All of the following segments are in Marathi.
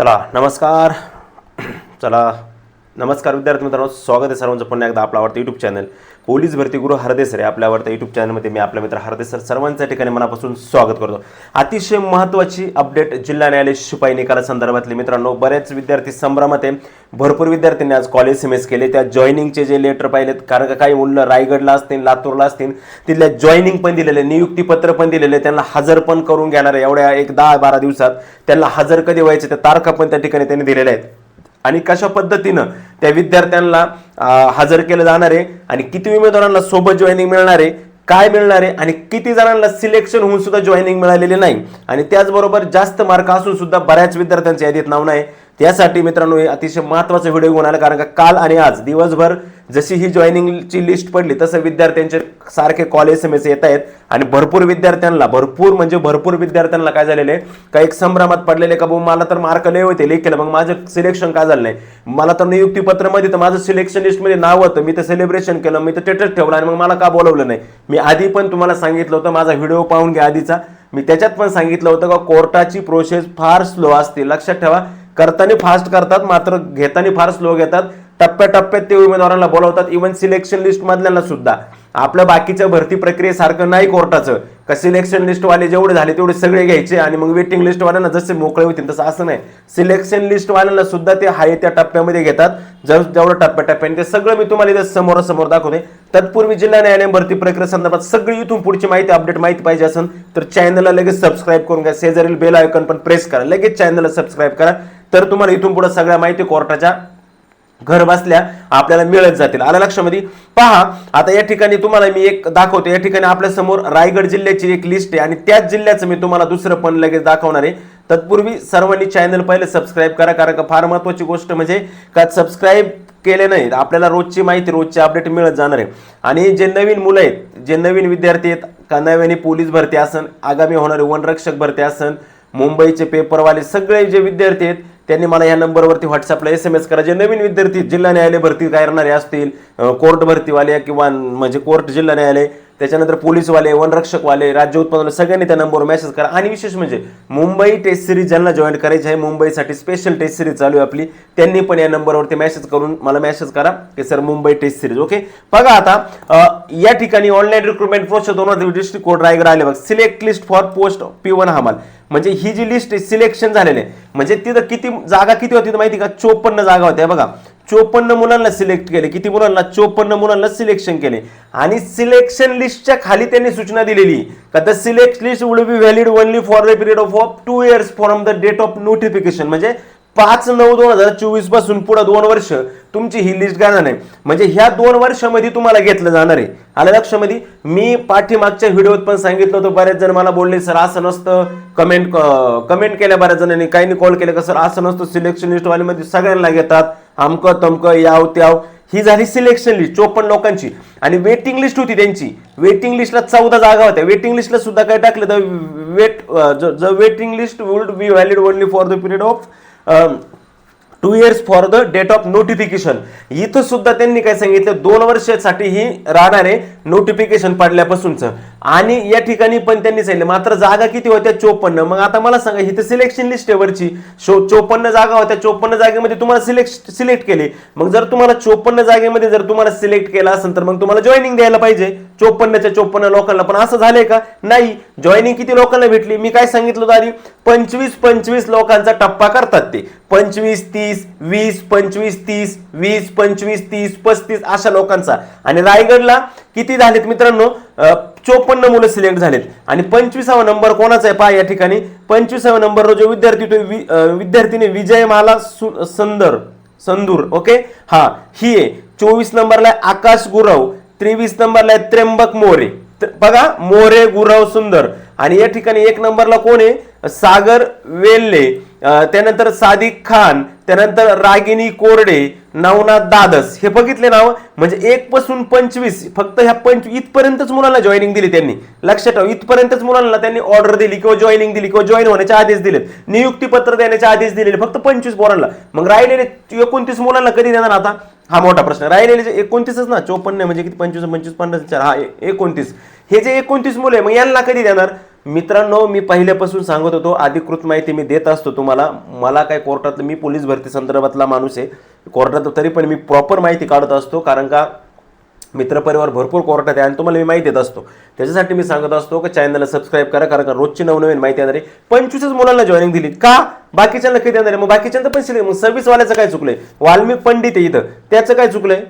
चला नमस्कार. चला. नमस्कार विद्यार्थी मित्रांनो स्वागत आहे सर्वांचं पुन्हा एकदा आपला आवडतं यूट्यूब चॅनल पोलीस भरती गुरु हरदेसर आहे आपल्या आवडत्या यूट्यूब चॅनलमध्ये मी आपल्या मित्र हरदेसर सर्वांच्या ठिकाणी मनापासून स्वागत करतो. अतिशय महत्त्वाची अपडेट जिल्हा न्यायालय शिपाई निकालासंदर्भातले मित्रांनो बरेच विद्यार्थी संभ्रमात आहे. भरपूर विद्यार्थ्यांनी आज कॉलेज एस एम एस केले. त्या जॉईनिंगचे जे लेटर पाहिलेत कारण का काही मुलं रायगडला असतील लातूरला असतील तिथल्या जॉईनिंग पण दिलेले नियुक्तीपत्र पण दिलेले त्यांना हजर पण करून घेणार आहे एवढ्या एक दहा बारा दिवसात त्यांना हजर कधी व्हायचे त्या तारखा पण त्या ठिकाणी त्यांनी दिलेल्या आहेत. आणि कशा पद्धतीनं त्या विद्यार्थ्यांना हजर केलं जाणार आहे आणि किती उमेदवारांना सोबत जॉईनिंग मिळणार आहे काय मिळणार आहे आणि किती जणांना सिलेक्शन होऊन सुद्धा जॉईनिंग मिळालेले नाही. आणि त्याचबरोबर जास्त मार्क असून सुद्धा बऱ्याच विद्यार्थ्यांच्या यादीत नाव नाही. त्यासाठी मित्रांनो हे अतिशय महत्त्वाचा व्हिडिओ घेऊन आला कारण का काल आणि आज दिवसभर जशी ही जॉईनिंगची लिस्ट पडली तसं विद्यार्थ्यांचे सारखे कॉल एस एम एस येत आहेत. आणि भरपूर विद्यार्थ्यांना भरपूर म्हणजे भरपूर विद्यार्थ्यांना काय झालेले का एक संभ्रमात पडलेले का भाऊ मला तर मार्क लय होते लेख केलं मग माझं सिलेक्शन का झालं नाही? मला तर नियुक्तीपत्रामध्ये तर माझं सिलेक्शन लिस्टमध्ये नाव होतं मी तर सेलिब्रेशन केलं मी तर स्टेटस ठेवलं आणि मग मला का बोलवलं नाही? मी आधी पण तुम्हाला सांगितलं होतं माझा व्हिडिओ पाहून घ्या आधीचा. मी त्याच्यात पण सांगितलं होतं का कोर्टाची प्रोसेस फार स्लो असते. लक्षात ठेवा करताना फास्ट करतात मात्र घेताना फार स्लो घेतात. टप्प्याटप्प्यात ते उमेदवारांना बोलवतात. इव्हन सिलेक्शन लिस्ट मधल्याला सुद्धा. आपल्या बाकीच्या भरती प्रक्रियेसारखं नाही कोर्टाचं. का सिलेक्शन लिस्टवाले जेवढे झाले तेवढे सगळे घ्यायचे आणि मग वेटिंग लिस्टवाल्यांना जसे मोकळे होतील तसं असं नाही. सिलेक्शन लिस्टवाल्यांना सुद्धा ते हाय त्या टप्प्यामध्ये घेतात. जर जेवढं टप्प्याटप्प्याने ते सगळं मी तुम्हाला इथं समोरासमोर दाखवते. तत्पूर्वी जिल्हा न्यायालय भरती प्रक्रिया संदर्भात सगळी इथून पुढची माहिती अपडेट माहिती पाहिजे असेल तर चॅनलला लगेच सबस्क्राईब करून घ्या. शेजारील बेल आयकॉन पण प्रेस करा. लगेच चॅनलला सबस्क्राईब करा. तर तुम्हाला इथून पुढे सगळ्या माहिती कोर्टाच्या घर बसल्या आपल्याला मिळत जातील. आलं लक्षामध्ये? पहा आता या ठिकाणी तुम्हाला मी एक दाखवतो. या ठिकाणी आपल्यासमोर रायगड जिल्ह्याची एक लिस्ट आहे आणि त्याच जिल्ह्याचं मी तुम्हाला दुसरं पण लगेच दाखवणार आहे. तत्पूर्वी सर्वांनी चॅनल पहिले सबस्क्राईब करा कारण का फार महत्वाची गोष्ट म्हणजे का सबस्क्राईब केले नाही आपल्याला रोजची माहिती रोजची अपडेट मिळत जाणार आहे. आणि जे नवीन मुलं आहेत जे नवीन विद्यार्थी आहेत का नव्याने पोलीस भरती असन आगामी होणारे वनरक्षक भरती असन मुंबईचे पेपरवाले सगळे जे विद्यार्थी आहेत त्यांनी मला या नंबरवरती व्हॉट्सअपला एस एम एस करा. जे नवीन विद्यार्थी जिल्हा न्यायालय भरती करणारे असतील कोर्ट भरतीवाले किंवा म्हणजे कोर्ट जिल्हा न्यायालय त्याच्यानंतर पोलीसवाले वनरक्षकवाले राज्य उत्पादन सगळ्यांनी त्या नंबरवर मेसेज करा. आणि विशेष म्हणजे मुंबई टेस्ट सिरीज ज्यांना जॉईन करायची आहे मुंबईसाठी स्पेशल टेस्ट सिरीज चालू आहे आपली त्यांनी पण या नंबरवरती मेसेज करून मला मेसेज करा की sir Mumbai test series okay बघा आता या ठिकाणी ऑनलाईन रिक्रुटमेंट प्रोसेस दोन हजार डिस्ट्रिक्ट कोड रायगड आले बघ. Select list for post P one हमाल. म्हणजे ही जी लिस्ट सिलेक्शन झालेली आहे. म्हणजे तिथं किती जागा किती होती माहिती का? चोपन्न जागा होत्या बघा. चोपन्न मुलांना सिलेक्ट केले. किती मुलांना? चोपन्न मुलांना सिलेक्शन केले. आणि सिलेक्शन लिस्टच्या खाली त्यांनी सूचना दिलेली. का the select list would be valid only for the period of of two years from the date of notification म्हणजे पाच नऊ दोन हजार चोवीसपासून पुढे दोन वर्ष तुमची ही लिस्ट गाणार नाही. म्हणजे ह्या दोन वर्षामध्ये तुम्हाला घेतलं जाणार आहे. आलं लक्षामध्ये? मी पाठीमागच्या व्हिडिओत पण सांगितलं होतं बऱ्याच जण मला बोलले सर असं नसतं. कमेंट कमेंट केल्या बऱ्याच जणांनी. काहींनी कॉल केले का सर असं नसतं. सिलेक्शन लिस्ट वालीमध्ये सगळ्यांना घेतात. आमकं तमकं याव त्याव. ही झाली सिलेक्शन लिस्ट चोपन्न लोकांची. आणि वेटिंग लिस्ट होती त्यांची. वेटिंग लिस्टला चौदा जागा होत्या. वेटिंग लिस्टला सुद्धा काय टाकलं? तर wait the waiting list would be valid only for the period of two years for the date of notification इथं सुद्धा त्यांनी काय सांगितलं? दोन वर्षासाठी ही राहणारे नोटिफिकेशन पाडल्यापासूनचं. आणि या ठिकाणी पण त्यांनी सांगितलं मात्र जागा किती होत्या? चोपन्न. मग आता मला सांगा इथे सिलेक्शन लिस्ट वरची. शो चोपन्न जागा होत्या. चोपन्न जागेमध्ये तुम्हाला सिलेक्ट सिलेक्ट केले. मग जर तुम्हाला चोपन्न जागेमध्ये जर तुम्हाला सिलेक्ट केलं असेल तर मग तुम्हाला जॉईनिंग द्यायला पाहिजे. चोपन्नच्या चोपन्न लोकांना. पण असं झालंय का? नाही. जॉईनिंग किती लोकांना भेटली? मी काय सांगितलं होतं आधी? पंचवीस पंचवीस लोकांचा टप्पा करतात ते. पंचवीस तीस वीस पंचवीस तीस वीस पंचवीस तीस पस्तीस अशा लोकांचा. आणि रायगडला किती झालेत मित्रांनो? चोपन्न मुलं सिलेक्ट झालेत. आणि पंचवीसावा नंबर कोणाचा आहे? पहा या ठिकाणी. पंचवीसावा नंबर जो विद्यार्थी तो वि- विद्यार्थीने विजयमाला सु- संदर संदूर ओके? हा ही आहे. चोवीस नंबरला आहे आकाश गुरव. त्रेवीस नंबरला आहे त्र्यंबक मोरे. त- बघा मोरे गुरव सुंदर. आणि या ठिकाणी एक नंबरला कोण आहे? सागर वेल्ले त्यानंतर सादिक खान. त्यानंतर रागिनी कोरडे. नवनाथ दादस. हे बघितले नाव? म्हणजे एक पासून पंचवीस. फक्त ह्या पंच इथपर्यंतच मुलांना जॉईनिंग दिली त्यांनी. लक्षात ठेवा इथपर्यंतच मुलांना त्यांनी ऑर्डर दिली किंवा जॉईनिंग दिली किंवा जॉईन होण्याचे आदेश दिलेत. नियुक्ती पत्र देण्याचे आदेश दिलेले फक्त पंचवीस पोरांना. मग राहिलेले एकोणतीस मुलांना कधी देणार आता? हा मोठा प्रश्न. राहिलेले जे एकोणतीसच ना चोपन्न म्हणजे किती? पंचवीस पंचवीस पन्नास चार. हा एकोणतीस. हे जे एकोणतीस मुलं आहे मग यांना कधी देणार? मित्रांनो मी पहिल्यापासून सांगत होतो अधिकृत माहिती मी देत असतो तुम्हाला. मला काय कोर्टातलं मी पोलीस भरती संदर्भातला माणूस आहे. कोर्टात तरी पण मी प्रॉपर माहिती काढत असतो कारण का मित्रपरिवार भरपूर कोर्टात आहे आणि तुम्हाला मी माहिती देत असतो. त्याच्यासाठी मी सांगत असतो की चॅनलला सबस्क्राईब करा कारण का रोजची नवनवीन माहिती येणार आहे पंचवीसच मुलांना जॉईनिंग दिली. का? बाकीच्यांना किती येणार आहे? मग बाकीच्यांना पण शिले मग सव्वीस वाल्याचं काय चुकलंय? वाल्मिक पंडित आहे इथं. त्याचं काय चुकलंय?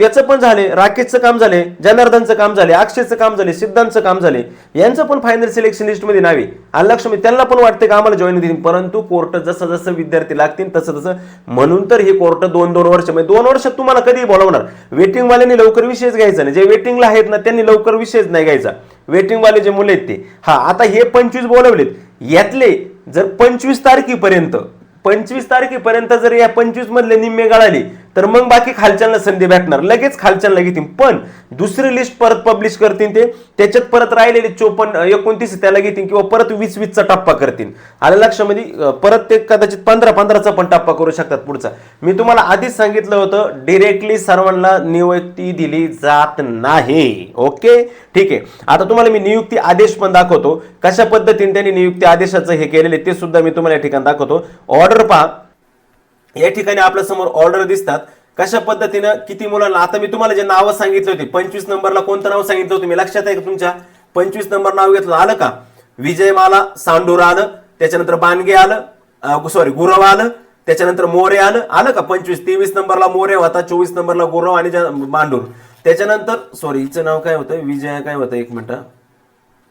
त्याचं पण झाले राकेशचं काम झाले जनार्दनचं काम झाले अक्षयचं काम झाले सिद्धांतचं काम झाले यांचं पण फायनल सिलेक्शन लिस्टमध्ये नावे. आणि लक्ष्मी त्यांना पण वाटते का आम्हाला जॉईन देतील? परंतु कोर्ट जसं जसं विद्यार्थी लागतील तसं तसं म्हणून तर हे कोर्ट दोन दोन वर्ष म्हणजे दोन वर्षात तुम्हाला कधी बोलावणार. वेटिंगवाल्यांनी लवकर विषयच घ्यायचा नाही. जे वेटिंगला आहेत ना त्यांनी लवकर विषयच नाही घ्यायचा. वेटिंगवाले जे मुले आहेत ते. हा आता हे पंचवीस बोलवलेत. यातले जर पंचवीस तारखेपर्यंत पंचवीस तारखेपर्यंत जर या पंचवीस मधले निम्मे गळाले तर मग बाकी खालच्यांना संधी भेटणार. लगेच खालच्यांना घेतील पण दुसरी लिस्ट परत पब्लिश करतील ते. त्याच्यात परत राहिलेले चोपन्न एकोणतीस त्याला घेतील किंवा परत वीस वीसचा टप्पा करतील आलं लक्षामध्ये परत ते कदाचित पंधरा पंधराचा पण टप्पा करू शकतात पुढचा. मी तुम्हाला आधीच सांगितलं होतं डिरेक्टली सर्वांना नियुक्ती दिली जात नाही. ओके? ठीक आहे. आता तुम्हाला मी नियुक्ती आदेश पण दाखवतो. कशा पद्धतीने त्यांनी नियुक्ती आदेशाचं हे केलेले ते सुद्धा मी तुम्हाला या ठिकाणी दाखवतो. ऑर्डर पहा. या ठिकाणी आपल्यासमोर ऑर्डर दिसतात. कशा पद्धतीनं? किती मुलांना? आता मी तुम्हाला जे नावं सांगितले होते पंचवीस नंबरला कोणतं नाव सांगितलं होतं मी? लक्षात आहे का तुमच्या? पंचवीस नंबर नाव घेतलं. आलं का? विजयमाला सांडूर आलं त्याच्यानंतर बानगे आलं सॉरी गुरव आलं त्याच्यानंतर मोरे आलं. आलं का? पंचवीस तेवीस नंबरला मोरे होता चोवीस नंबरला गुरव आणि मांडूर. त्याच्यानंतर सॉरी हिचं नाव काय होतं? विजय काय होतं? एक मिनटं.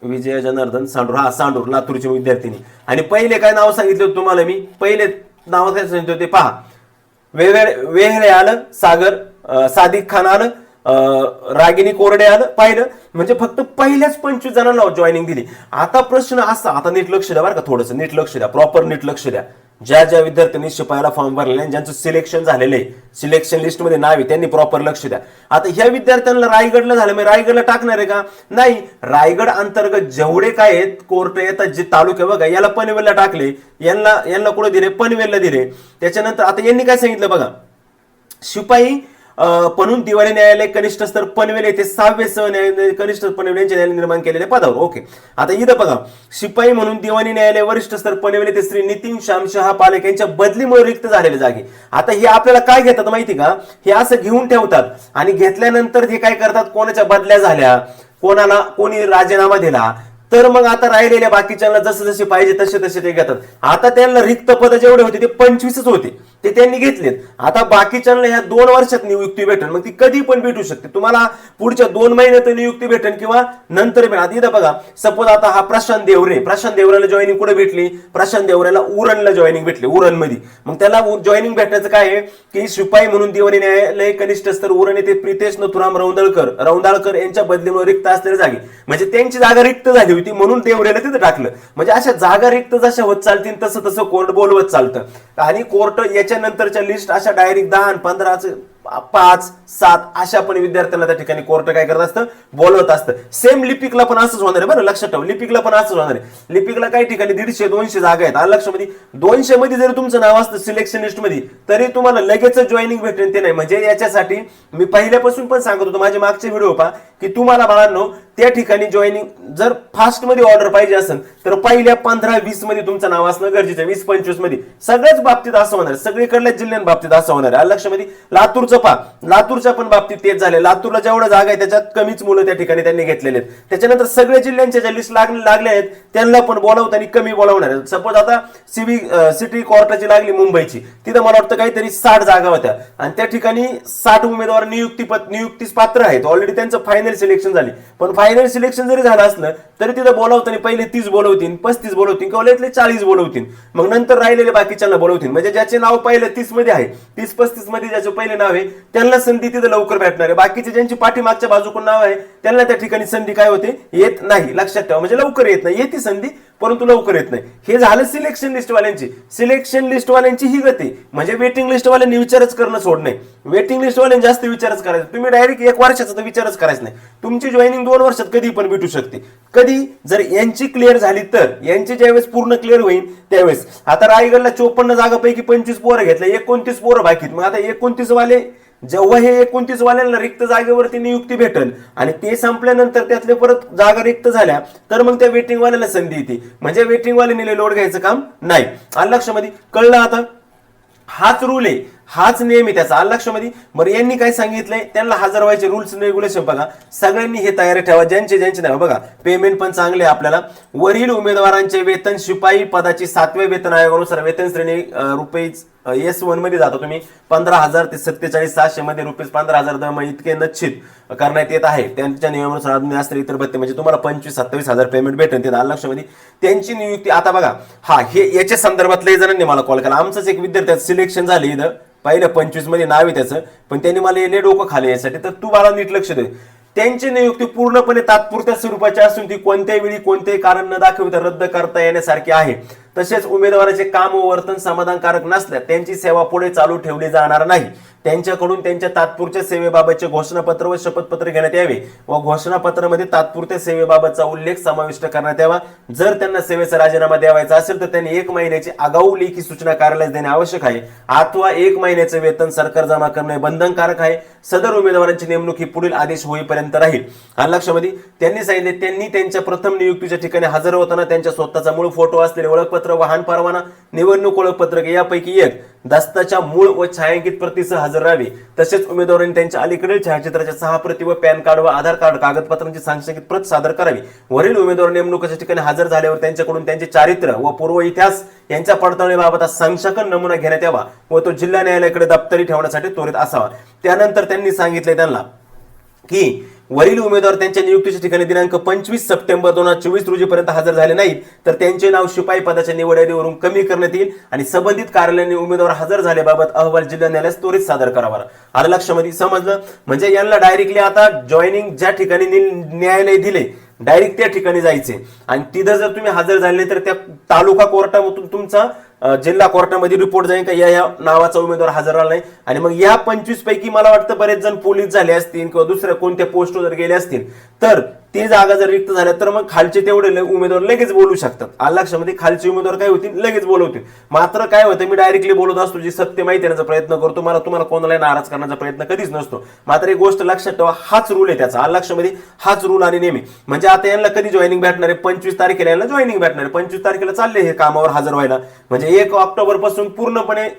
विजय जनार्दन सांडूर. हा सांडूर लातूरची विद्यार्थिनी. आणि पहिले काय नाव सांगितलं तुम्हाला मी? पहिले नाव काय सांगितलं ते पहा वेगळे वेहळे आलं सागर सादिक खान आलं रागिनी कोरडे आलं पाहिलं. म्हणजे फक्त पहिल्याच पंचवीस जणांना जॉईनिंग दिली. आता प्रश्न असा आता नीट लक्ष द्या बरं का थोडंसं नीट लक्ष द्या प्रॉपर नीट लक्ष द्या. ज्या ज्या विद्यार्थ्यांनी शिपायाला फॉर्म भरलेले आहे, ज्यांचं सिलेक्शन झालेलं आहे सिलेक्शन लिस्टमध्ये नाव आहे त्यांनी प्रॉपर लक्ष द्या. आता ह्या विद्यार्थ्यांना रायगडला झालं म्हणजे रायगडला टाकणार आहे का? नाही. रायगड अंतर्गत जेवढे काय आहेत कोर्ट येतात जे तालुके बघा याला पनवेलला टाकले यांना यांना कुठे दिले? पनवेलला दिले. त्याच्यानंतर आता यांनी काय सांगितलं बघा? शिपाई पणून दिवाळी न्यायालय कनिष्ठ स्तर पनवेल येथे सहावे न्यायालय कनिष्ठ पनवेल यांचे न्यायालय निर्माण केलेले पदावर. ओके. आता इथं बघा. शिपाई म्हणून दिवाणी न्यायालय वरिष्ठ स्तर पनवेल येथे श्री नितीन श्यामशहा पालक यांच्या बदलीमुळे रिक्त झालेले जागे. आता हे आपल्याला काय घेतात माहिती का? हे असं घेऊन ठेवतात आणि घेतल्यानंतर हे काय करतात? कोणाच्या बदल्या झाल्या? कोणाला कोणी राजीनामा दिला? तर मग आता राहिलेल्या बाकीच्यांना जसे जसे पाहिजे तसे तसे ते घेतात. आता त्यांना रिक्त पद जेवढे होते ते पंचवीसच होते. ते त्यांनी घेतलेत. आता बाकीच्यांना ह्या दोन वर्षात नियुक्ती भेटेल मग ती कधी पण भेटू शकते. तुम्हाला पुढच्या दोन महिन्यात नियुक्ती भेटेल किंवा नंतर भेटेल इथं बघा सपोज आता हा प्रशांत देवरे. प्रशांत देवऱ्याला जॉईनिंग कुठे भेटली? प्रशांत देवऱ्याला उरणला जॉईनिंग भेटली उरणमध्ये मग त्याला जॉईनिंग भेटण्याचं काय आहे? की शिपाई म्हणून दिवाणी न्यायालय कनिष्ठ स्तर उरण येथे प्रितेश नथुराम रौंदळकर रौंदाळकर यांच्या बदलीमुळे रिक्त असलेल्या जागी. म्हणजे त्यांची जागा रिक्त झाली होती म्हणून देवरेला तिथं टाकलं. म्हणजे अशा जागा रिक्त जशा होत चालतील तसं तसं कोर्ट बोलवत चालतं. आणि कोर्ट याच्यानंतरच्या लिस्ट अशा डायरेक्ट दहा आणि पंधराचं पाच सात अशा पण विद्यार्थ्यांना त्या ठिकाणी कोर्ट काय करत असतं? बोलवत असतं. सेम लिपिकला पण असंच होणार आहे बरं लक्षात ठेव. लिपिकला पण असंच होणार आहे. लिपिकला काही ठिकाणी दीडशे दोनशे जागा आहेत. आलं लक्षामध्ये दोनशे मध्ये जरी तुमचं नाव असतं सिलेक्शन लिस्टमध्ये तरी तुम्हाला लगेच जॉईनिंग भेटेल ते नाही. म्हणजे याच्यासाठी मी पहिल्यापासून पण सांगत होतो माझे मागचे व्हिडिओ पहा की तुम्हाला बाळांनो त्या ठिकाणी जॉईनिंग जर फास्टमध्ये ऑर्डर पाहिजे असेल तर पहिल्या पंधरा वीसमध्ये तुमचं नाव असणं गरजेचं आहे. वीस पंचवीसमध्ये. सगळ्याच बाबतीत असं होणार सगळीकडल्या जिल्ह्यां बाबतीत असं होणार आहे. लक्षामध्ये लातूरचं पहा. लातूरच्या पण बाबतीत तेच झालं लातूरला जेवढा जागा आहे त्याच्यात कमीच मुलं त्या ठिकाणी त्यांनी घेतलेले आहेत. त्याच्यानंतर सगळ्या जिल्ह्यांच्या ज्या लिस्ट लागले लागल्या आहेत त्यांना पण बोलावताना कमी बोलावणार आहेत. सपोज आता सिव्ही सिटी कोर्टाची लागली मुंबईची. तिथं मला वाटतं काहीतरी साठ जागा होत्या. आणि त्या ठिकाणी साठ उमेदवार नियुक्ती नियुक्तीस पात्र आहेत. ऑलरेडी त्यांचं फायनल सिलेक्शन झाली. पण फायनल सिलेक्शन जरी झालं असलं तरी तिथं बोलावताना पहिले तीच बोलवते बोलवतील पस्तीस बोलवतील किंवा लयतले चाळीस बोलवतील मग नंतर राहिलेले बाकीच्यांना बोलवतील म्हणजे ज्याचे नाव पहिले तीसमध्ये आहे तीस पस्तीसमध्ये ज्याचे पहिले नाव आहे त्यांना संधी तिथे लवकर भेटणार आहे. बाकीचे ज्यांची पाठीमागच्या बाजूकडून नाव आहे त्यांना त्या ठिकाणी संधी काय होते? येत नाही. लक्षात ठेवा. म्हणजे लवकर येत नाही. येते संधी परंतु लवकर येत नाही. हे झालं सिलेक्शन लिस्टवाल्यांची सिलेक्शन लिस्टवाल्यांची ही गती. म्हणजे वेटिंग लिस्टवाल्यांनी विचारच करणं सोडणे. वेटिंग लिस्टवाल्यांनी जास्त विचारच करायचा. तुम्ही डायरेक्ट एक वर्षाचा तर विचारच करायचा नाही. तुमची जॉईनिंग दोन वर्षात कधी पण भेटू शकते. कधी? जर यांची क्लिअर झाली तर. यांची ज्यावेळेस पूर्ण क्लिअर होईल त्यावेळेस. आता रायगडला चोपन्न जागापैकी पंचवीस पोरं घेतलं. एकोणतीस पोरं बाकीत मग आता एकोणतीस वाले जेव्हा हे एकोणतीस वाल्यांना रिक्त जागेवरती नियुक्ती भेटल आणि ते संपल्यानंतर त्यातले परत जागा रिक्त झाल्या तर मग त्या वेटिंग वाल्याला संधी येते. म्हणजे वेटिंग वाल्याने लोड घ्यायचं काम नाही. आलं लक्षामध्ये? कळलं आता? हाच रूल आहे. हाच नियम आहे त्याचा. आलं लक्षामध्ये? बरं यांनी काय सांगितलंय? त्यांना हजर व्हायचे रुल्स रेग्युलेशन बघा. सगळ्यांनी हे तयारी ठेवा. ज्यांचे ज्यांचे नाही. बघा पेमेंट पण चांगले आहे आपल्याला. वरील उमेदवारांचे वेतन शिपाई पदाची सातव्या वेतन आयोगानुसार वेतन श्रेणी रुपये एस वनमध्ये जाता तुम्ही. पंधरा हजार ते सत्तेचाळीस सहाशे मध्ये रुपीज पंधरा हजार दर इतके निश्चित करण्यात येत आहे. त्यांच्या नियमानुसार अजून इतर भत्ते म्हणजे तुम्हाला पंचवीस सत्तावीस हजार पेमेंट भेटेल ते दहा लक्षामध्ये त्यांची नियुक्ती आता बघा. हा हे याच्या संदर्भातल्या जणांनी मला कॉल केला. आमचंच एक विद्यार्थ्याचं सिलेक्शन झालं इथं. पहिलं पंचवीसमध्ये नाव आहे त्याचं. पण त्यांनी मला येणे डोकं खाले यासाठी. तर तू मला नीट लक्ष दे. त्यांची नियुक्ती पूर्णपणे तात्पुरत्या स्वरूपाची असून ती कोणत्याही वेळी कोणतेही कारण न दाखविता रद्द करता येण्यासारखी आहे. तसेच उमेदवाराचे काम व वर्तन समाधानकारक नसल्यास त्यांची सेवा पुढे चालू ठेवली जाणार नाही. त्यांच्याकडून त्यांच्या तात्पुरत्या सेवेबाबतचे घोषणापत्र व शपथपत्र घेण्यात यावे व घोषणापत्रामध्ये तात्पुरत्या सेवेबाबतचा उल्लेख समाविष्ट करण्यात यावा. जर त्यांना सेवेचा राजीनामा द्यावायचा असेल तर त्यांनी एक महिन्याची आगाऊ लेखी सूचना कार्यालयात देणे आवश्यक आहे. अथवा एक महिन्याचे वेतन सरकार जमा करणे बंधनकारक आहे. सदर उमेदवारांची नेमणूक ही पुढील आदेश होईपर्यंत राहील. आणि लक्षामध्ये त्यांनी सांगितले त्यांनी त्यांच्या प्रथम नियुक्तीच्या ठिकाणी हजर होताना त्यांच्या स्वतःचा मूळ फोटो असलेले ओळखपत्र वाहन परवाना निवडणूक ओळखपत्र यापैकी एक. दस्ताच्या मूळ व छायांकित प्रतीसह हजर राहावे. तसेच उमेदवारांनी त्यांच्या अलीकडील छायाचित्राच्या सहा प्रती व पॅन कार्ड व आधार कार्ड कागदपत्रांची सांकेतिक प्रत सादर करावी. वरील उमेदवार नेमणुकीच्या ठिकाणी हजर झाल्यावर त्यांच्याकडून त्यांचे चारित्र्य व पूर्व इतिहास यांच्या पडताळणीबाबत संशोधन नमुना घेण्यात यावा व तो जिल्हा न्यायालयाकडे दप्तरी ठेवण्यासाठी त्वरित असावा. त्यानंतर त्यांनी सांगितले त्यांना की वरील उमेदवार त्यांच्या नियुक्तीच्या ठिकाणी दिनांक पंचवीस सप्टेंबर दोन हजार चोवीस रोजीपर्यंत हजर झाले नाहीत तर त्यांचे नाव शिपाई पदाच्या निवड यादीवरून कमी करण्यात येईल आणि संबंधित कार्यालयाने उमेदवार हजर झाल्याबाबत अहवाल जिल्हा न्यायालयास त्वरित सादर करावा. आलं लक्षामध्ये समजलं म्हणजे यांना डायरेक्टली आता जॉईनिंग ज्या ठिकाणी न्यायालय दिले डायरेक्ट त्या ठिकाणी जायचे. आणि तिथं जर तुम्ही हजर झाले तर त्या तालुका कोर्टामधून तुमचा जिल्हा कोर्टामध्ये रिपोर्ट जाईल का? या या नावाचा उमेदवार हजर राहिला नाही. आणि मग या पंचवीस पैकी मला वाटतं बरेच जण पोलीस झाले असतील किंवा दुसऱ्या कोणत्या पोस्टवर जर गेले असतील. तर ते जागा जर रिक्त झाल्या तर मग खालचे तेवढे उमेदवार लगेच बोलू शकतात. आलं खालचे उमेदवार काय होतील? लगेच बोलवतील. मात्र काय होतं मी डायरेक्टली बोलत असतो जी सत्य माहिती देण्याचा प्रयत्न करतो मला तुम्हाला कोणालाही नाराज करण्याचा प्रयत्न कधीच नसतो. मात्र एक गोष्ट लक्षात ठेवा हाच रूल आहे त्याचा. आलं हाच रूल आणि नेहमी. म्हणजे आता यांना कधी जॉईनिंग भेटणार आहे? पंचवीस तारखेला यांना जॉईनिंग भेटणार आहे. पंचवीस तारखेला चालले हे कामावर हजर व्हायला. म्हणजे एक ऑक्टोबरपासून पूर्णपणे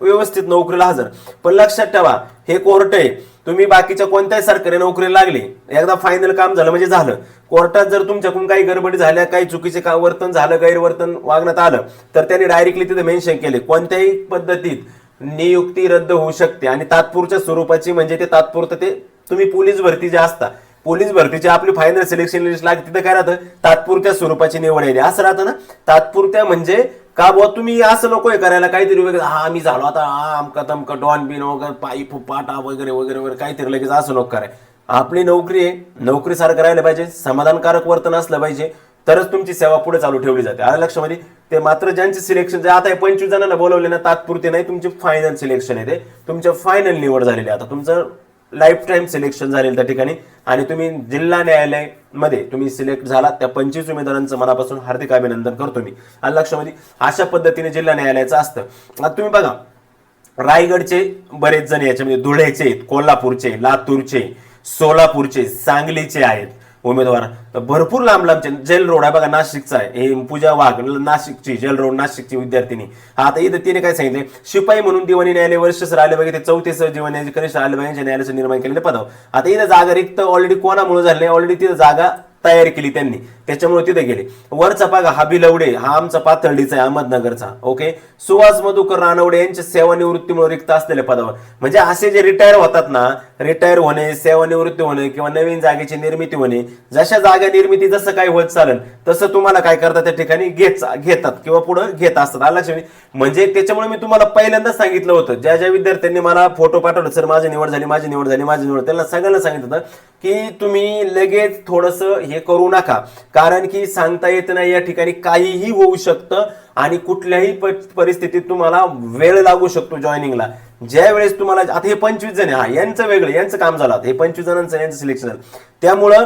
व्यवस्थित नोकरीला हजर. पण लक्षात ठेवा हे कोर्ट आहे. तुम्ही बाकीच्या कोणत्याही सरकारी नोकरीला लागली. एकदा फायनल काम झालं म्हणजे झालं. कोर्टात जर तुमच्याकडून काही गडबडी झाल्या काही चुकीचे का वर्तन झालं गैरवर्तन वागण्यात आलं तर त्यांनी डायरेक्टली तिथे मेन्शन केले. कोणत्याही पद्धतीत नियुक्ती रद्द होऊ शकते. आणि तात्पुरच्या स्वरूपाची म्हणजे ते तात्पुरतं ते तुम्ही पोलीस भरती जे असता पोलीस भरतीची आपली फायनल सिलेक्शन लिस्ट लागते तिथं काय राहतं? तात्पुरत्या स्वरूपाची निवड आहे. असं राहतं ना? तात्पुरत्या म्हणजे का बुवा तुम्ही असं नको आहे करायला काहीतरी वगैरे हा मी झालो आता हा अमका तमका डॉन बिन वगैरे पाईप पाटा वगैरे वगैरे वगैरे काहीतरी लगेच असं नको कराय आपली नोकरी आहे नोकरीसारखं राहिलं पाहिजे समाधानकारक वर्तन असलं पाहिजे तरच तुमची सेवा पुढे चालू ठेवली जाते. आलं लक्षामध्ये म्हणजे? ते मात्र ज्यांचे सिलेक्शन जे आता पंचवीस जणांना बोलवले ना तात्पुरते नाही तुमचे फायनल सिलेक्शन आहे ते. तुमच्या फायनल निवड झालेली आहे आता. तुमचं लाईफ टाईम सिलेक्शन झालेलं त्या ठिकाणी. आणि तुम्ही जिल्हा न्यायालयामध्ये तुम्ही सिलेक्ट झाला त्या पंचवीस उमेदवारांचं मनापासून हार्दिक अभिनंदन करतो मी. लक्षमध्ये लक्षामध्ये म्हणजे अशा पद्धतीने जिल्हा न्यायालयाचं असतं. आता तुम्ही बघा रायगडचे बरेच जण याच्यामध्ये धुळ्याचे कोल्हापूरचे लातूरचे सोलापूरचे सांगलीचे आहेत. उमेदवार. तर भरपूर लांब लांबचे जेल रोड आहे बघा नाशिकचा आहे. हे पूजा वाघ नाशिकची जेल रोड नाशिकची विद्यार्थिनी. आता इथं तिने काय सांगितले शिपाई म्हणून दिवाणी न्यायालय वर्ष राहिले आले ते चौथे सर जीवन कनिष्ठ राहिले यांच्या न्यायालयाचं निर्माण केलेले पदाव आता इथं जागा रिक्त ऑलरेडी कोणामुळे झाले ऑलरेडी तिथं जागा तयार केली त्यांनी. त्याच्यामुळे तिथे गेले. वरचा पागा हा बिलवडे हा आमचा पाथर्डीचा आहे अहमदनगरचा. ओके सुहास मधुकर रानवडे यांच्या सेवानिवृत्तीमुळे रिक्त असलेल्या पदावर. म्हणजे असे जे रिटायर होतात ना रिटायर होणे सेवानिवृत्ती होणे किंवा नवीन जागेची निर्मिती होणे जशा जागा निर्मिती जसं काही होत चालेल तसं तुम्हाला काय करतात त्या ठिकाणी घेत घेतात किंवा पुढे घेत असतात. आला म्हणजे त्याच्यामुळे मी तुम्हाला पहिल्यांदा सांगितलं होतं. ज्या ज्या विद्यार्थ्यांनी मला फोटो पाठवलं सर माझी निवड झाली माझी निवड झाली माझी निवड त्यांना सगळ्यांना सांगितलं होतं की तुम्ही लगेच थोडस हे करू नका. कारण की सांगता येत नाही या ठिकाणी काहीही होऊ शकतं आणि कुठल्याही परिस्थितीत तुम्हाला वेळ लागू शकतो जॉईनिंगला ज्या वेळेस तुम्हाला आता हे पंचवीस जण हा यांचं वेगळं यांचं काम झालं हे पंचवीस जणांचं यांचं सिलेक्शन झालं. त्यामुळं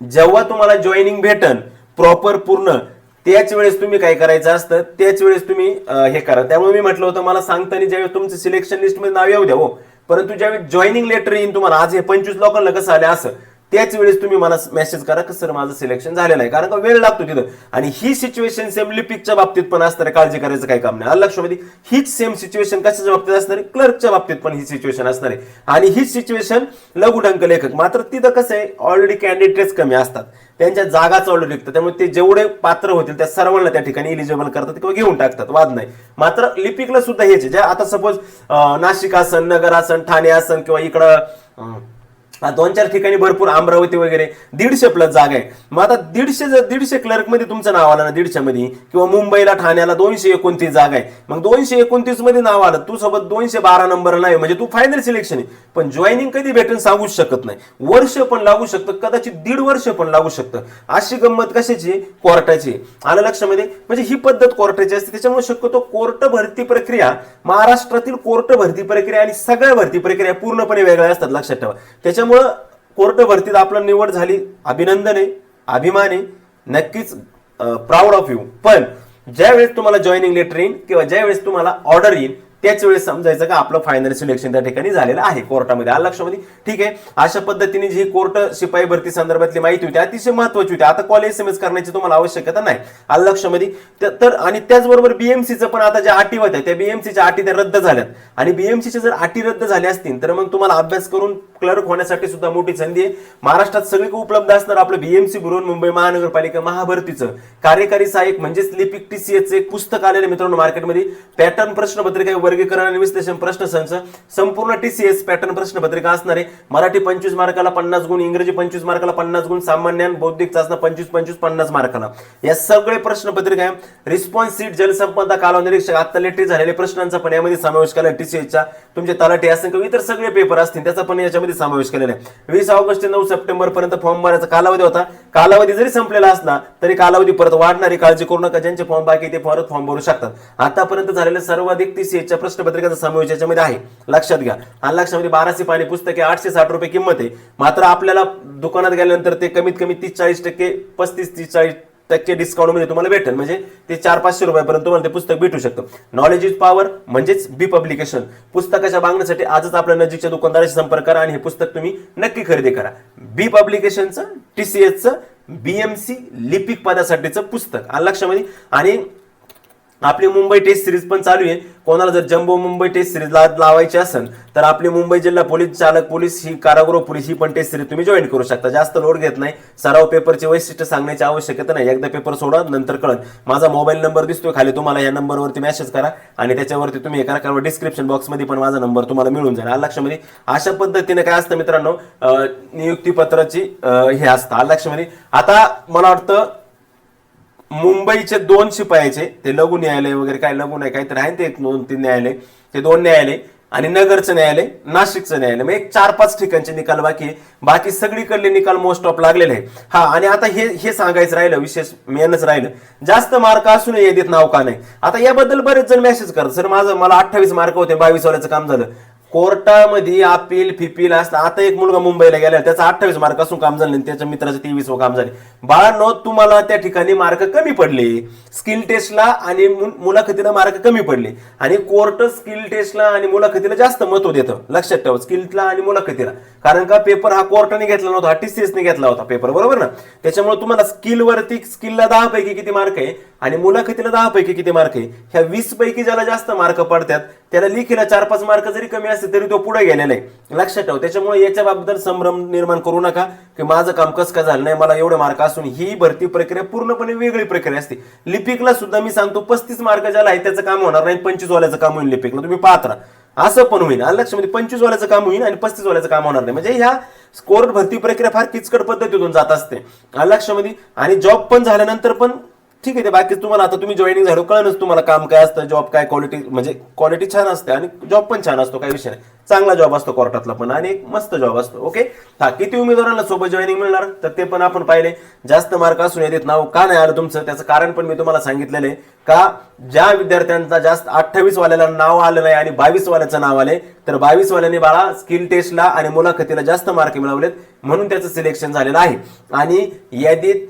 जेव्हा तुम्हाला जॉईनिंग भेटन प्रॉपर पूर्ण त्याच वेळेस तुम्ही काय करायचं असतं? त्याच वेळेस तुम्ही हे करा. त्यामुळे मी म्हटलं होतं मला सांगताना ज्यावेळेस तुमचं सिलेक्शन लिस्टमध्ये नाव येऊ द्या हो. परंतु ज्यावेळी जॉईनिंग लेटर येईन तुम्हाला आज हे पंचवीस लोकांना कसं आले असं? त्याच वेळेस तुम्ही मला मेसेज करा की सर माझं सिलेक्शन झालेलं आहे. कारण का वेळ लागतो तिथं. आणि ही सिच्युएशन सेम लिपिकच्या बाबतीत पण असणार काळजी करायचं काही काम नाही. आलं लक्षामध्ये हीच सेम सिच्युएशन कशाच्या बाबतीत असणार आहे? क्लर्कच्या बाबतीत पण ही सिच्युएशन असणार आहे. आणि हीच सिच्युएशन लघुटंक लेखक मात्र तिथं कसं आहे ऑलरेडी कॅन्डिडेट्स कमी असतात. त्यांच्या जागाच ऑलरेडी लिखतात त्यामुळे ते जेवढे पात्र होतील त्या सर्वांना त्या ठिकाणी इलिजिबल करतात किंवा घेऊन टाकतात. वाद नाही. मात्र लिपिकला सुद्धा हेच आहे. ज्या आता सपोज नाशिक आसन नगर आसन ठाणे आसन किंवा इकडं दोन चार ठिकाणी भरपूर अमरावती वगैरे दीडशे प्लस जागा आहे. मग आता दीडशे जर दीडशे क्लर्कमध्ये तुमचं नाव आलं ना दीडशे मध्ये किंवा मुंबईला ठाण्याला दोनशे एकोणतीस जागा आहे. मग दोनशे एकोणतीसमध्ये नाव आलं तू सोबत दोनशे बारा नंबर नाही म्हणजे तू फायनल सिलेक्शन आहे. पण जॉईनिंग कधी भेटेल सांगूच शकत नाही. वर्ष पण लागू शकतं कदाचित दीड वर्ष पण लागू शकतं. अशी गंमत कशाची? कोर्टाची. आलं लक्षामध्ये? म्हणजे ही पद्धत कोर्टाची असते त्याच्यामुळे शक्यतो कोर्ट भरती प्रक्रिया महाराष्ट्रातील कोर्ट भरती प्रक्रिया आणि सगळ्या भरती प्रक्रिया पूर्णपणे वेगळ्या असतात लक्षात ठेवा. त्याच्या त्याच्यामुळं कोर्ट भरतीत आपलं निवड झाली. अभिनंदन आहे अभिमान आहे नक्कीच प्राऊड ऑफ यू पण ज्यावेळेस तुम्हाला जॉईनिंग लेटर येईल किंवा ज्यावेळेस तुम्हाला ऑर्डर येईल त्याच वेळेस समजायचं का आपलं फायनल सिलेक्शन त्या ठिकाणी झालेलं आहे कोर्टामध्ये. आलं लक्षामध्ये ठीक आहे. अशा पद्धतीने जी कोर्ट शिपाई भरती संदर्भातली माहिती होती अतिशय महत्वाची होती. आता कॉलेज एस एम एस करण्याची तुम्हाला आवश्यकता नाही. आलं लक्षामध्ये तर आणि त्याचबरोबर बीएमसीचं पण आता ज्या अटी होत्या त्या बीएमसीच्या अटी त्या रद्द झाल्यात. आणि बीएमसीच्या जर अटी रद्द झाल्या असतील तर मग तुम्हाला अभ्यास करून क्लर्क होण्यासाठी सुद्धा मोठी संधी आहे. महाराष्ट्रात सगळीकडे उपलब्ध असणार आपलं बीएमसी बुरून मुंबई महानगरपालिका महाभरतीचं. कार्यकारी सहाय्यक म्हणजेच लिपिक टीसीएच एक पुस्तक आलेलं मित्रांनो मार्केटमध्ये. पॅटर्न प्रश्नपत्रिका वर्गीकरण आणि विश्लेषण प्रश्न संच. संपूर्ण टीसीएस पॅटर्न प्रश्नपत्रिका असणार. आहे मराठी पंचवीस मार्काला पन्नास गुण इंग्रजी पंचवीस मार्काला पन्नास गुण सामान्य बौद्धिक चाचणा पंचवीस पंचवीस पन्नास मार्काला. या सगळे प्रश्नपत्रिका आहे. रिस्पॉन्स सीट जलसंपदा कालनिरीक्षक आता लेटरी झालेल्या प्रश्नांचा पण यामध्ये समावेश केला टीसीएसचा तुमचे तलाठी असेल किंवा इतर सगळे पेपर असतील त्याचा पण याच्यामध्ये समावेश केलेला आहे. वीस ऑगस्ट ते नऊ सप्टेंबर पर्यंत फॉर्म भरायचा कालावधी होता. कालावधी जरी संपलेला असला तरी कालावधी परत वाढणारी काळजी करू नका. ज्यांचे फॉर्म बाकी ते परत फॉर्म भरू शकतात. आतापर्यंत झालेल्या सर्वाधिक तीस याच्या प्रश्नपत्रिकेचा समावेश याच्यामध्ये आहे. लक्षात घ्या. आणि लक्षामध्ये बाराशे पाणी पुस्तके आठशे साठ रुपये किंमत आहे. मात्र आपल्याला दुकानात गेल्यानंतर ते कमीत कमी तीस चाळीस टक्के पस्तीस तीस चाळीस टक्के डिस्काउंटमध्ये तुम्हाला भेटेल. म्हणजे ते चार पाचशे रुपयापर्यंत तुम्हाला ते पुस्तक भेटू शकतं. नॉलेज इज पॉवर म्हणजेच बी पब्लिकेशन पुस्तकाच्या मागण्यासाठी आजच आपल्या नजीकच्या दुकानदाराशी संपर्क करा आणि हे पुस्तक तुम्ही नक्की खरेदी करा. बी पब्लिकेशनचं टी सी एसचं बीएमसी लिपिक पदासाठीचं पुस्तक. लक्षामध्ये? आणि आपली मुंबई टेस्ट सिरीज पण चालू आहे. कोणाला जर जम्बो मुंबई टेस्ट सिरीज लावायची असेल तर आपली मुंबई जिल्हा पोलीस चालक पोलीस ही कारागृह पोलीस ही पण टेस्ट सिरीज तुम्ही जॉईन करू शकता. जास्त लोड घेत नाही. सराव पेपरचे वैशिष्ट्य सांगण्याची आवश्यकता नाही. एकदा पेपर सोडा नंतर कळत माझा मोबाईल नंबर दिसतोय खाली. तुम्हाला या नंबरवरती मेसेज करा आणि त्याच्यावरती तुम्ही एका कारण डिस्क्रिप्शन बॉक्समध्ये पण माझा नंबर तुम्हाला मिळून जाईल. आलक्षमध्ये अशा पद्धतीने काय असतं मित्रांनो? नियुक्तीपत्राची हे असतं. आलक्षमध्ये आता मला वाटतं मुंबईचे दोन शिपायाचे ते लघु न्यायालय वगैरे काय लघु नाही काहीतरी आहे ना ते एक दोन तीन न्यायालय ते दोन न्यायालय आणि नगरचं न्यायालय नाशिकचं न्यायालय. मग एक चार पाच ठिकाणचे निकाल बाकी आहे. बाकी सगळीकडले निकाल मोस्ट ऑफ लागलेले आहे हा आणि आता हे हे सांगायचं राहिलं विशेष मेनच राहिलं. जास्त मार्क असून येत नाव का नाही. आता याबद्दल बरेच जण मेसेज करतात. सर माझं मला अठ्ठावीस मार्क होते बावीस वाल्याचं काम झालं. कोर्टामध्ये अपील फिपील असतं. आता एक मुलगा मुंबईला गेला त्याचा अठ्ठावीस मार्क असून काम झालं त्याच्या मित्राचं तेवीस काम झाले. बाळांनो तुम्हाला त्या ठिकाणी मार्क कमी पडले. स्किल टेस्टला आणि मुलाखतीला मार्क कमी पडले. आणि कोर्ट स्किल टेस्टला आणि मुलाखतीला जास्त महत्त्व देतं. लक्षात ठेवा स्किलला आणि मुलाखतीला. कारण का पेपर हा कोर्टाने घेतला नव्हता हा TCS ने घेतला होता पेपर बरोबर ना? त्याच्यामुळे तुम्हाला स्किल वरती स्किलला दहा पैकी किती मार्क आहे? आणि मुलाखतीला दहा पैकी किती मार्क आहे? ह्या वीस पैकी ज्याला जास्त मार्क पडतात त्याला लिखीला चार पाच मार्क जरी कमी असते तरी तो पुढे गेलेला आहे. लक्षात ठेव त्याच्यामुळे याच्या बाबतीत संभ्रम निर्माण करू नका की माझं काम कसं काय झालं नाही मला एवढे मार्क असून ही भरती प्रक्रिया पूर्णपणे वेगळी प्रक्रिया असते. लिपिकला सुद्धा मी सांगतो पस्तीस मार्क ज्याला आहे त्याचं काम होणार नाही पंचवीस वाल्याचं काम होईल लिपिकला. तुम्ही पाहत राहा. असं पण होईल. आणि लक्षामध्ये पंचवीस वाल्याचं काम होईल आणि पस्तीस वाल्याचं काम होणार नाही. म्हणजे ह्या स्कोर भरती प्रक्रिया फार किचकट पद्धतीतून जात असते. आणि लक्षामध्ये आणि जॉब पण झाल्यानंतर पण ठीक आहे ते बाकी तुम्हाला आता तुम्ही जॉईनिंग झालो कळणच तुम्हाला काम काय असतं जॉब काय क्वालिटी म्हणजे क्वालिटी छान असते आणि जॉब पण छान असतो काही विषय नाही. चांगला जॉब असतो कोर्टातला पण आणि एक मस्त जॉब असतो ओके हा किती उमेदवारांना सोबत जॉईनिंग मिळणार? तर ते पण आपण पाहिले. जास्त मार्क असून येत नाव का नाही आलं तुमचं? त्याचं कारण पण मी तुम्हाला सांगितलेलं आहे. का? ज्या विद्यार्थ्यांचा जास्त अठ्ठावीस वाल्याला नाव आलं नाही आणि बावीस वाल्याचं नाव आले तर बावीस वाल्याने बाळा स्किल टेस्टला आणि मुलाखतीला जास्त मार्क मिळवलेत म्हणून त्याचं सिलेक्शन झालेलं आहे. आणि यादीत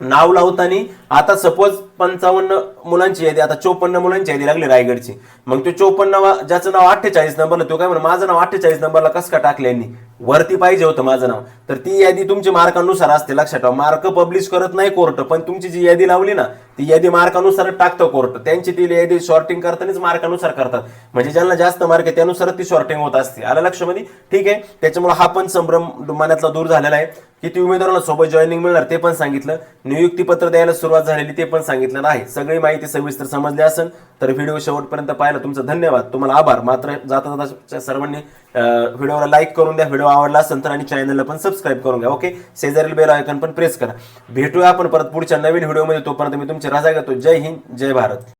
नाव लावताना आता सपोज पंचावन्न मुलांची यादी आता चोपन्न मुलांची यादी लागली रायगडची. मग तो चोपन्न ज्याचं नाव अठ्ठेचाळीस नंबरला तो काय म्हणून माझं नाव अठ्ठेचाळीस नंबरला कसं का टाकलं यांनी? वरती पाहिजे होतं माझं नाव. तर ती यादी तुमची मार्कानुसार असते लक्षात ठेवा. मार्क पब्लिश करत नाही कोर्ट पण तुमची जी यादी लावली ना ती यादी मार्कानुसार टाकतं कोर्ट त्यांची ती यादी शॉर्टिंग करतानाच मार्कानुसार करतात. म्हणजे ज्यांना जास्त मार्क आहे त्यानुसार ती शॉर्टिंग होत असते. आलं लक्षामध्ये ठीक आहे. त्याच्यामुळे हा पण संभ्रम मनातला दूर झालेला आहे. किती उमेदवारांना सोबत जॉईनिंग मिळणार ते पण सांगितलं. नियुक्ती पत्र द्यायला सुरुवात झालेली ते पण सांगितलं आहे. सगळी माहिती सविस्तर समजली असेल तर व्हिडिओ शेवटपर्यंत पाहिला. तुमचं धन्यवाद. तुम्हाला आभार. मात्र जाता जाता सर्वांनी व्हिडिओला लाईक करून द्या. व्हिडिओ आवडला असेल तर आणि चॅनलला पण सबस्क्राईब करून घ्या. ओके शेजारील बेल आयकॉन पण प्रेस करा. भेटूया आपण परत पुढच्या नवीन व्हिडिओमध्ये तोपर्यंत मी तुमच्या तुमची रजा घेतो जय हिंद जय भारत.